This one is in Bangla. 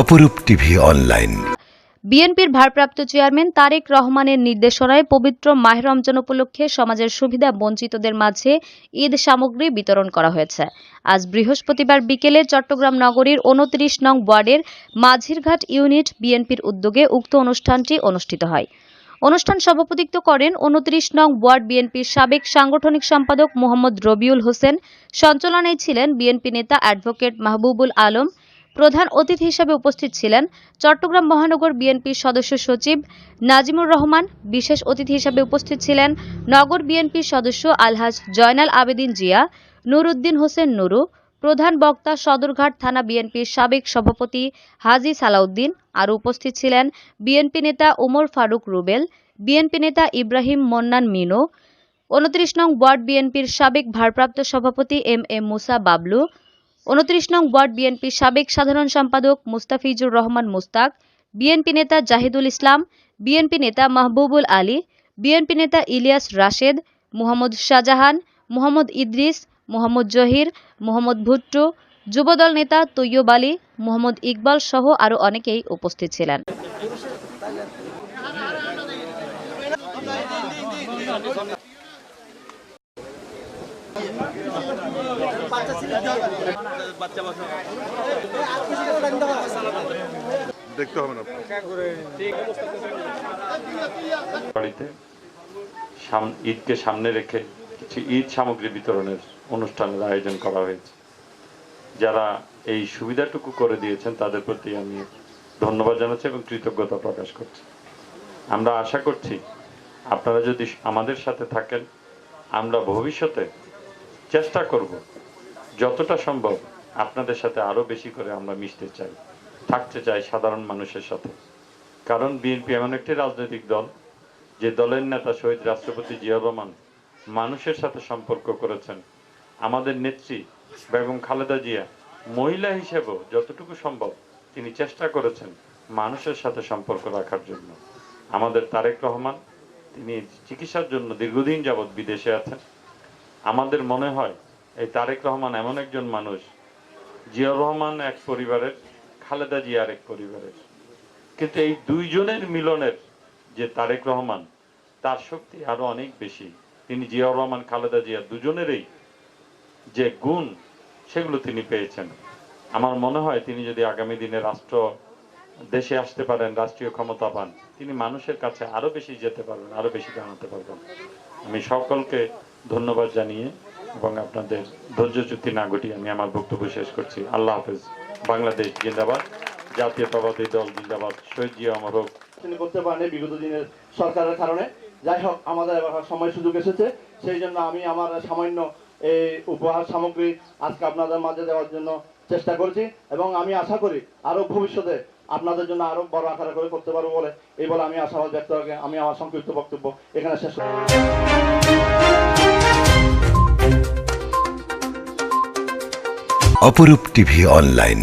অপরূপ টিভি অনলাইন। বিএনপির ভারপ্রাপ্ত চেয়ারম্যান তারেক রহমানের নির্দেশনায় পবিত্র মাহ রমজান উপলক্ষে সমাজের সুবিধা বঞ্চিতদের মাঝে ঈদ সামগ্রী বিতরণ করা হয়েছে। আজ বৃহস্পতিবার বিকেলে চট্টগ্রাম নগরীর উনত্রিশ নং ওয়ার্ডের মাঝিরঘাট ইউনিট বিএনপির উদ্যোগে উক্ত অনুষ্ঠানটি অনুষ্ঠিত হয়। অনুষ্ঠান সভাপতিত্ব করেন উনত্রিশ নং ওয়ার্ড বিএনপির সাবেক সাংগঠনিক সম্পাদক মোহাম্মদ রবিউল হোসেন। সঞ্চালনায় ছিলেন বিএনপি নেতা অ্যাডভোকেট মাহবুবুল আলম প্রধান অতিথি হিসেবে উপস্থিত ছিলেন চট্টগ্রাম মহানগর বিএনপির সদস্য সচিব নাজিমুর রহমান, বিশেষ অতিথি হিসেবে উপস্থিত ছিলেন নগর বিএনপির সদস্য আলহাজ জয়নাল আবেদিন জিয়া নুরউদ্দিন হোসেন নুরু, প্রধান বক্তা সদরঘাট থানা বিএনপির সাবেক সভাপতি হাজি সালাউদ্দিন, আরও উপস্থিত ছিলেন বিএনপি নেতা ওমর ফারুক রুবেল, বিএনপি নেতা ইব্রাহিম মন্নান মিনু উনত্রিশ নং ওয়ার্ড বিএনপির সাবেক ভারপ্রাপ্ত সভাপতি এম এম মুসা বাবলু উনত্রিশ নং ওয়ার্ড বিএনপির সাবেক সাধারণ সম্পাদক মুস্তাফিজুর রহমান মুস্তাক, বিএনপি নেতা জাহিদুল ইসলাম, বিএনপি নেতা মাহবুবুল আলী, বিএনপি নেতা ইলিয়াস রাশেদ, মোহাম্মদ শাহজাহান, মোহাম্মদ ইদ্রিস, মোহাম্মদ জহির, মোহাম্মদ ভুট্টু, যুবদল নেতা তৈয়ব আলী, মোহাম্মদ ইকবাল সহ আরও অনেকেই উপস্থিত ছিলেন। বাড়িতে ঈদকে সামনে রেখে কিছু ঈদ সামগ্রী বিতরণের অনুষ্ঠানের আয়োজন করা হয়েছে। যারা এই সুবিধাটুকু করে দিয়েছেন, তাদের প্রতি আমি ধন্যবাদ জানাচ্ছি এবং কৃতজ্ঞতা প্রকাশ করছি। আমরা আশা করছি আপনারা যদি আমাদের সাথে থাকেন, আমরা ভবিষ্যতে চেষ্টা করব। যতটা সম্ভব আপনাদের সাথে আরও বেশি করে আমরা মিশতে চাই, থাকতে চাই সাধারণ মানুষের সাথে। কারণ বিএনপি এমন একটি রাজনৈতিক দল, যে দলের নেতা শহীদ রাষ্ট্রপতি জিয়া রহমান মানুষের সাথে সম্পর্ক করেছেন। আমাদের নেত্রী বেগম খালেদা জিয়া মহিলা হিসেবেও যতটুকু সম্ভব তিনি চেষ্টা করেছেন মানুষের সাথে সম্পর্ক রাখার জন্য। আমাদের তারেক রহমান, তিনি চিকিৎসার জন্য দীর্ঘদিন যাবৎ বিদেশে আছেন। আমাদের মনে হয় এই তারেক রহমান এমন একজন মানুষ, জিয়াউর রহমান এক পরিবারের, খালেদা জিয়া এক পরিবারের। কিন্তু এই দুইজনের মিলনের যে তারেক রহমান, তার শক্তি আরও অনেক বেশি। তিনি জিয়াউর রহমান, খালেদা জিয়া দুজনেরই যে গুণ, সেগুলো তিনি পেয়েছেন। আমার মনে হয় তিনি যদি আগামী দিনে রাষ্ট্র দেশে আসতে পারেন, রাষ্ট্রীয় ক্ষমতা পান, তিনি মানুষের কাছে আরও বেশি যেতে পারবেন, আরও বেশি জানাতে পারবেন। আমি সকলকে ধন্যবাদ জানিয়ে এবং আপনাদের ধৈর্যচ্যুতি না ঘটিয়ে আমি আমার বক্তব্য শেষ করছি। আল্লাহ হাফেজ। বাংলাদেশ জিন্দাবাদ। জাতীয়তাবাদী দল জিন্দাবাদ। শহীদ জিয়া অমর তিনি করতে পারেনি বিগত দিনের সরকারের কারণে। যাই হোক, আমাদের এবার সময় সুযোগ এসেছে। সেই জন্য আমি আমার সামান্য এই উপহার সামগ্রী আজকে আপনাদের মাঝে দেওয়ার জন্য চেষ্টা করছি এবং আমি আশা করি আরও ভবিষ্যতে আপনাদের জন্য আরও বড় আকারে করে করতে পারব বলে। এই বলে আমি আশাবাদ ব্যক্ত আমি আমার সংক্ষিপ্ত বক্তব্য এখানে শেষ অপরূপ টিভি অনলাইন।